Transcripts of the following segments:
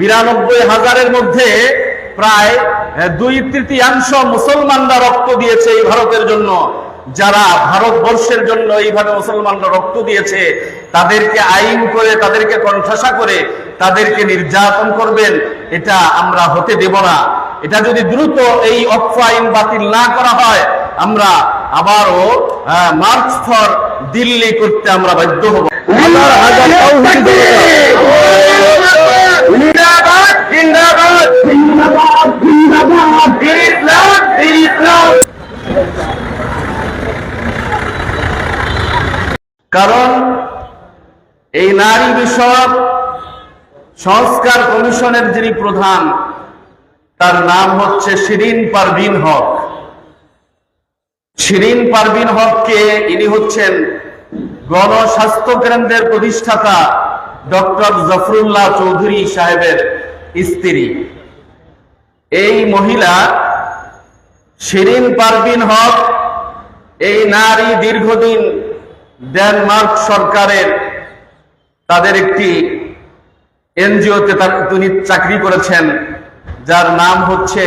বিরানব্বই হাজারের মধ্যে প্রায় দুই তৃতীয়াংশ মুসলমানরা রক্ত দিয়েছে এই ভারতের জন্য। যারা ভারতবর্ষের জন্য এইভাবে মুসলমানরা রক্ত দিয়েছে তাদেরকে আইন করে তাদেরকে কণ্ঠাসা করে তাদেরকে নির্যাতন করবেন এটা আমরা হতে দেব না। এটা যদি দ্রুত এই অক্ষ আইন বাতিল না করা হয় আমরা আবারও মার্চ ফর দিল্লি করতে আমরা বাধ্য হব। হাজার কারণ এই নারী বিষয়ক সংস্কার কমিশনের যিনি প্রধান, তার নাম হচ্ছে শিরিন পারভিন হক। শিরিন পারভিন হককে ইনি হচ্ছেন গণস্বাস্থ্য কেন্দ্রের প্রতিষ্ঠাতা ডক্টর জফরুল্লাহ চৌধুরী সাহেবের স্ত্রী। এই মহিলা শিরিন পারভিন হক, এই নারী দীর্ঘদিন ডেনমার্ক সরকারের তাদের একটি এনজিওতে তিনি চাকরি করেছেন, যার নাম হচ্ছে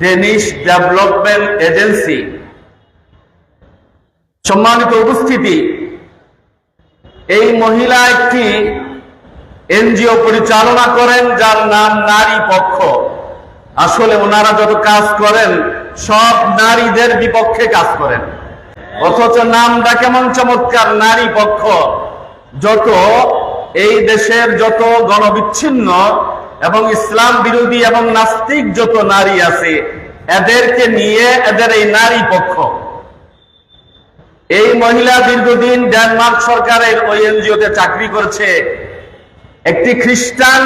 ডেনিশ ডেভেলপমেন্ট এজেন্সি। সম্মানিত উপস্থিতি, এই মহিলা একটি এনজিও পরিচালনা করেন যার নাম নারী পক্ষ। আসলে ওনারা যত কাজ করেন, সব নারীদের বিপক্ষে কাজ করেন। অথচ নামটা কেমন চমৎকার, নারী পক্ষ। যত এই দেশের যত গণবিচ্ছিন্ন এবং ইসলাম বিরোধী এবং নাস্তিক যত নারী আছে, এদেরকে নিয়ে এদের এই নারী পক্ষ। এই মহিলা দীর্ঘদিন ডেনমার্ক সরকারের ওই এনজিওতে চাকরি করছে। একটি খ্রিস্টান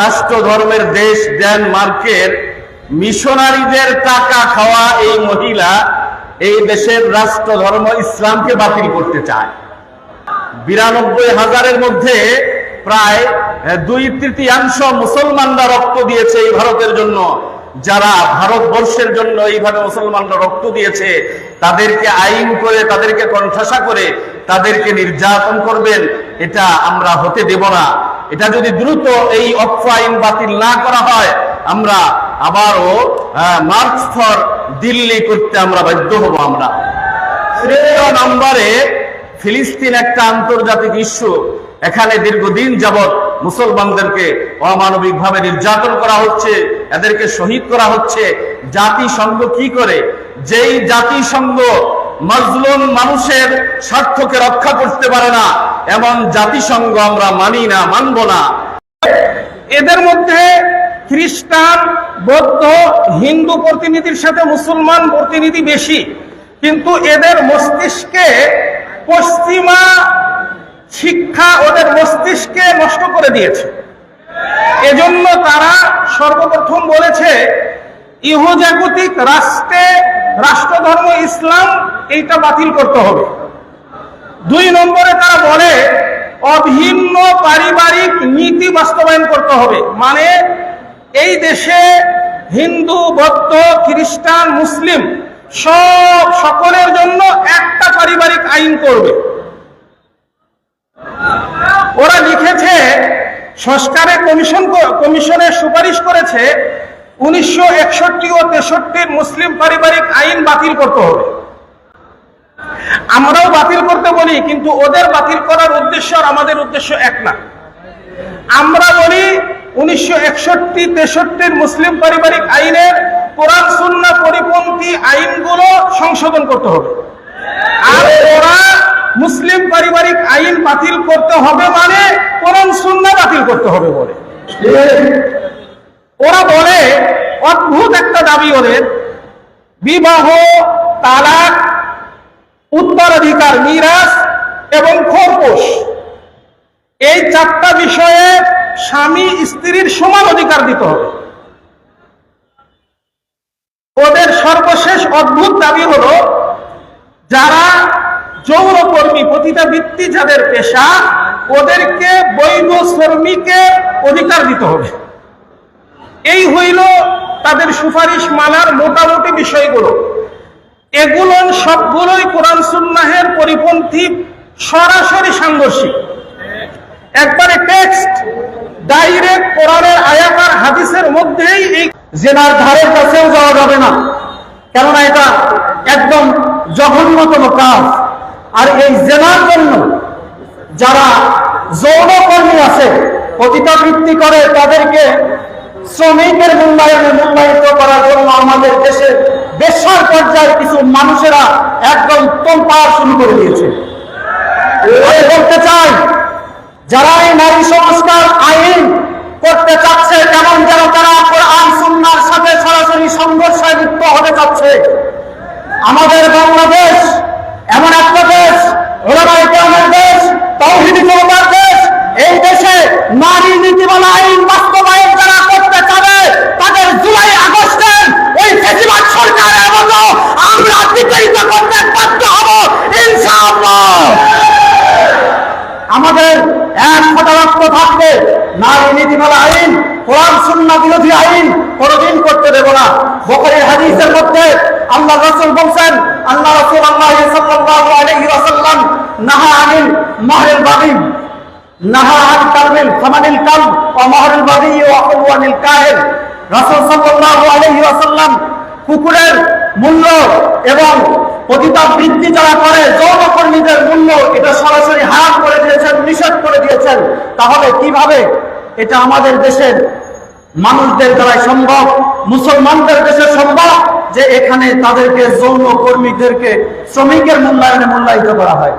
রাষ্ট্র ধর্মের দেশ ডেনমার্কের মিশনারিদের টাকা খাওয়া এই মহিলা এই দেশের রাষ্ট্র ধর্ম ইসলামকে বাতিল করতে চায়। বিরানব্বই হাজারের মধ্যে প্রায় দুই তৃতীয়াংশ মুসলমানরা রক্ত দিয়েছে এই ভারতের জন্য। যারা ভারতবর্ষের জন্য এইভাবে মুসলমানরা রক্ত দিয়েছে, তাদেরকে আইন করে, তাদেরকে কণ্ঠাসা করে, তাদেরকে নির্যাতন করবেন, এটা আমরা হতে দেব না। এটা যদি দ্রুত এই অক্ষ আইন বাতিল না করা হয় আমরা আবারও আহ, মার্চ ফর দিল্লি করতে আমরা বাধ্য হব আমরা। তৃতীয় নম্বরে ফিলিস্তিন একটা আন্তর্জাতিক ইস্যু। এখানে দীর্ঘদিন যাবৎ মুসলমানদেরকে অমানবিক ভাবে নির্যাতন করা হচ্ছে এদেরকে শহীদ করা হচ্ছে। জাতিসংঘ কি করে? যেই জাতিসংঘ মজলুম মানুষের স্বার্থকে রক্ষা করতে পারে না এমন জাতিসংঘ আমরা মানি না, মানব না। এদের মধ্যে খ্রিস্টান, বৌদ্ধ, হিন্দু প্রতিনিধির সাথে মুসলমান প্রতিনিধি বেশি। কিন্তু এদের মস্তিষ্কে পশ্চিমা শিক্ষা ওদের মস্তিষ্কে নষ্ট করে দিয়েছে। এজন্য তারা সর্বপ্রথম বলেছে, ইহজাগতিক রাষ্ট্রে রাষ্ট্রধর্ম ইসলাম এইটা বাতিল করতে হবে। দুই নম্বরে তারা বলে, অভিন্ন পারিবারিক নীতি বাস্তবায়ন করতে হবে। মানে এই দেশে হিন্দু, বৌদ্ধ, খ্রিস্টান, মুসলিম সব সকলের জন্য একটা পারিবারিক আইন করবে। ওরা লিখেছে সংস্কারে কমিশন কমিশনের সুপারিশ করেছে, উনিশশো একষট্টি ও তেষট্টির মুসলিম পারিবারিক আইন বাতিল করতে হবে। আমরাও বাতিল করতে বলি, কিন্তু ওদের বাতিল করার উদ্দেশ্য আর আমাদের উদ্দেশ্য এক না। আমরা বলি উনিশশো একষট্টি তেষট্টির মুসলিম পারিবারিক আইনের কোরআন সুন্না পরিপন্থী আইনগুলো সংশোধন করতে হবে। আর ওরা মুসলিম পারিবারিক আইন বাতিল করতে হবে মানে কোরআন সুন্না বাতিল করতে হবে বলে। ওরা বলে, অদ্ভুত একটা দাবি ওদের। বিবাহ, তালাক উত্তরাধিকার মিরাজ এবং খোরপোষ এই চারটা বিষয়ে স্বামী স্ত্রীর সমান অধিকার দিতে হবে। ওদের সর্বশেষ অদ্ভুত দাবি হলো, যারা যৌনকর্মী বৃত্তি যাদের পেশা, ওদেরকে বৈধ শ্রমিকের অধিকার দিতে হবে। এই হইল তাদের সুপারিশ মানার মোটামুটি বিষয়গুলো। এগুলো সবগুলোই কোরআন সুন্নাহের পরিপন্থী, সরাসরি সাংঘর্ষিক। একবারে টেক্সট ডাইরেক্ট কোরআনের হাদিসের মধ্যেই এই জেনার ধারের কাছেও যাওয়া যাবে না। কেননা এটা একদম জঘন্যতম কাজ। আর এই জেনার জন্য যারা যৌনকর্মী আছে, পতিতাবৃত্তি করে, তাদেরকে শ্রমিকের মূল্যায়নে মূল্যায়িত করার জন্য আমাদের দেশের বেসার পর্যায়ে কিছু মানুষেরা একদম তোলপাড় শুরু করে দিয়েছে। আমি বলতে চাই, যারা এই নারী সংস্কার আইন করতে চাচ্ছে, কেমন যেন তারা কোরআন, সুন্নার সাথে সরাসরি সংঘর্ষে লিপ্ত হতে চাচ্ছে। আমাদের বাংলাদেশ এমন একটা দেশ ওলামাই কেরামের দেশ তৌহিদি জনতার দেশ এই দেশে নারী নীতিমালা আইন বাস্তবায়ন যারা করতে চাবে তাদের জুলাই আগস্টের ওই ফেসিবাদ সরকারের মতো আমরা বিতাড়িত করতে বাধ্য হব ইনশাআল্লাহ আমাদের এক ফোটা রক্ত থাকবে নারী নীতিমালা আইন কোরআন, সুন্নাহ, বিরোধী আইন কোনদিন করতে দেব না। বকরের হাদিসের মধ্যে আল্লাহ রাসূল বলছেন, আল্লাহ রাসূল আল্লাহ সাল্লাল্লাহু আলাইহি ওয়াসাল্লাম নাহা আনিল মাহরিল বাগি, নাহা আন কালমিল সামানিল কাল ওয়া মাহরিল বাগি ওয়া কুওয়ানিল কাহিল। রাসূল সাল্লাল্লাহু আলাইহি ওয়াসাল্লাম কুকুরের মূল্য এবং পতিতা বৃদ্ধি যারা করে, যৌনকর্মীদের মূল্য এটা সরাসরি হারাম করে দিয়েছেন, নিষেধ করে দিয়েছেন। তাহলে কীভাবে এটা আমাদের দেশের মানুষদের দ্বারাই সম্ভব, মুসলমানদের দেশে সম্ভব যে এখানে তাদেরকে যৌন কর্মীদেরকে শ্রমিকের মূল্যায়নে মূল্যায়িত করা হয়।